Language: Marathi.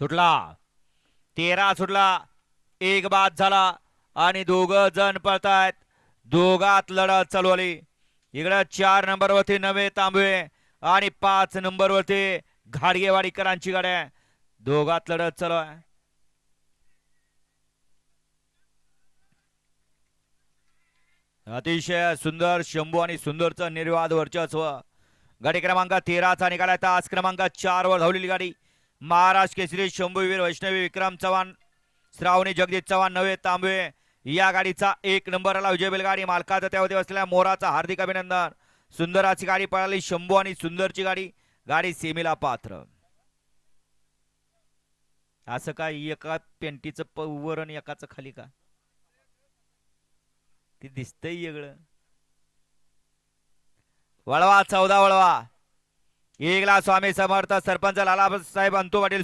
सुटला. तेरा सुटला. एक बाद झाला. आणि दोघ जण पळतायत. दोघात लढत चालवली इकडं चार नंबरवरती नवे तांबे आणि पाच नंबरवरती घाडगेवाडीकरांची गाड्या. दोघात लढत चालू आहे. अतिशय सुंदर शंभू आणि सुंदरचं निर्वाद वर्चस्व. गाडी क्रमांक तेराचा निघाला तास क्रमांक चार वर धावलेली गाडी. महाराष्ट्र केसरी शंभूवीर वैष्णवी विक्रम चव्हाण श्रावणी जगदीश चव्हाण नवे तांबे या गाडीचा एक नंबरला विजय बैलगाडी. मालकाचा त्यामध्ये असलेल्या मोराचा हार्दिक अभिनंदन. सुंदराची गाडी पळाली शंभू आणि सुंदरची गाडी. गाडी सेमीला पात्र. असं काय एका पेंटीचं प वर आणि खाली का? ते दिसतंय वेगळं. वळवा चौदा वळवा. एकला स्वामी समर्थ सरपंच लाला साहेब अंतू पाटील